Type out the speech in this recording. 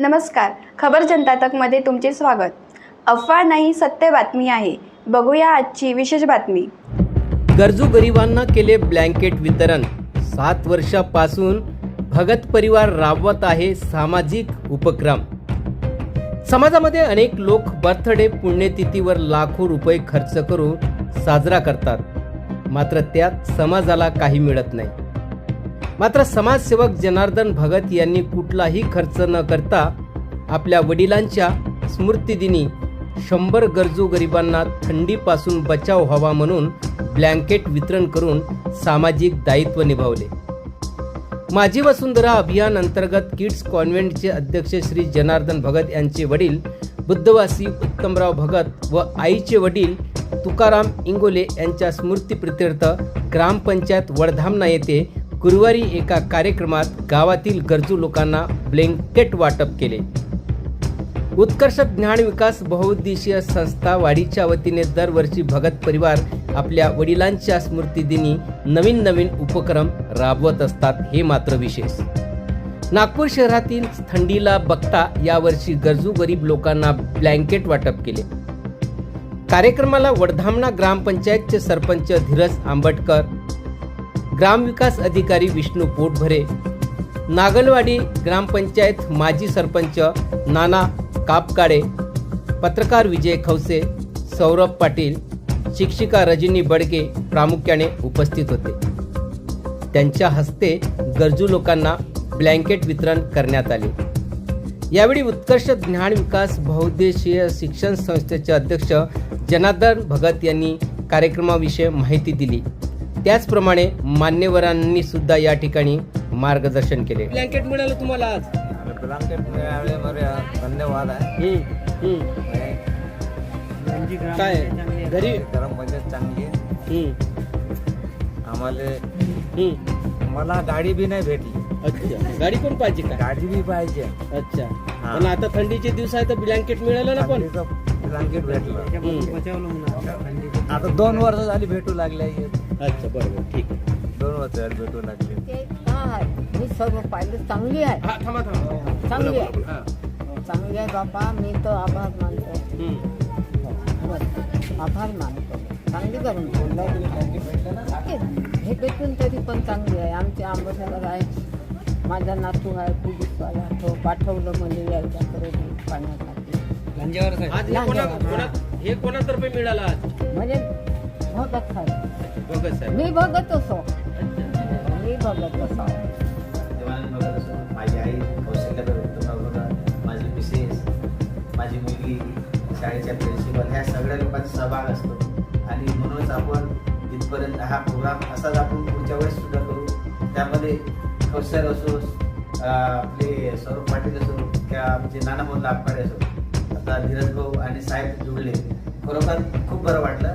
नमस्कार. खबर जनता तकमध्ये तुमचे स्वागत. अफवा नाही सत्य बातमी आहे. बघूया आजची विशेष बातमी. गरजू गरिबांना केले ब्लँकेट वितरण. सात वर्षापासून भगत परिवार राबवत आहे सामाजिक उपक्रम. समाजामध्ये अनेक लोक बर्थडे पुण्यतिथीवर लाखो रुपये खर्च करून साजरा करतात. मात्र त्यात समाजाला काही मिळत नाही. मात्र समाजसेवक जनार्दन भगत यांनी कुठलाही खर्च न करता आपल्या वडिलांच्या स्मृतिदिनी शंभर गरजू गरिबांना थंडीपासून बचाव व्हावा म्हणून ब्लँकेट वितरण करून सामाजिक दायित्व निभावले. माझी वसुंधरा अभियान अंतर्गत किड्स कॉन्व्हेंटचे अध्यक्ष श्री जनार्दन भगत यांचे वडील बुद्धवासी उत्तमराव भगत व आईचे वडील तुकाराम इंगोले यांच्या स्मृतीप्रित्यर्थ ग्रामपंचायत वडधामना येथे गुरुवारी एका कार्यक्रमात गावातील गरजू लोकांना ब्लँकेट वाटप केले. उत्कर्ष ज्ञान विकास बहुउद्देशीय संस्था वाडीच्या वतीने दरवर्षी भगत परिवार आपल्या वडिलांच्या स्मृतिदिनी नवीन नवीन उपक्रम राबवत असतात हे मात्र विशेष. नागपूर शहरातील थंडीला बघता यावर्षी गरजू गरीब लोकांना ब्लँकेट वाटप केले. कार्यक्रमाला वडधामणा ग्रामपंचायतचे सरपंच धीरज आंबटकर ग्रामविकास अधिकारी विष्णू पोटभरे नागलवाडी ग्रामपंचायत माजी सरपंच नाना कापकाळे पत्रकार विजय खवसे सौरभ पाटील शिक्षिका रजनी बडगे प्रामुख्याने उपस्थित होते. त्यांच्या हस्ते गरजू लोकांना ब्लँकेट वितरण करण्यात आले. यावेळी उत्कर्ष ज्ञान विकास बहुद्देशीय शिक्षण संस्थेचे अध्यक्ष जनार्दन भगत यांनी कार्यक्रमाविषयी माहिती दिली. त्याचप्रमाणे मान्यवरांनी सुद्धा या ठिकाणी मार्गदर्शन केले. ब्लँकेट मिळालं तुम्हाला आज? ब्लँकेट मिळाले धन्यवाद आहे. काय? घरी? गरम चांगली आहे. आम्हाला मला गाडी बी नाही भेटली. अच्छा. गाडी पण पाहिजे का? गाडी बी पाहिजे. अच्छा. हा. पण आता थंडीचे दिवस आहे तर ब्लँकेट मिळालं ना पण? ब्लँकेट भेटलं. आता दोन वर्ष झाली भेटू लागले. अच्छा बरोबर ठीक आहे. दोन झाली भेटू लागले. ते हा, मी सर्व पाहिलं चांगली आहे. हा थांबा थांबा. चांगली आहे. हा. चांगली आहे बाबा मी तर आभार मानतो. हम्म. बस, आभार. मानतो. चांगली करून हे भेटून तरी पण चांगली आहे. आमचे आंबेडकर आहे. माझा नातू आहे पोलीसवाला तो पाठवलं म्हणजे यायच्याकडे पाण्यासाठी. आज हे कोणा कोणा- हे कोणातर्फे मिळालं आज? म्हणजे भगत साहेब भगत साहेब मी बघत असो. मी भगत असो. माझी आई भगत माझी मिसेस माझी मुलगी शाळेच्या प्रिन्सिपल ह्या सगळ्या लोकांचा सहभाग असतो. आणि म्हणूनच आपण इथपर्यंत हा प्रोग्राम असाच आपण पुढच्या वेळेस सुद्धा करू. त्यामध्ये कौशल असो आपले सौरभ पाटील असो किंवा आमचे नाना मोहन लाभकाडे असो. आता धीरज भाऊ आणि साहेब जुळले. खरोखर खूप बरं वाटलं.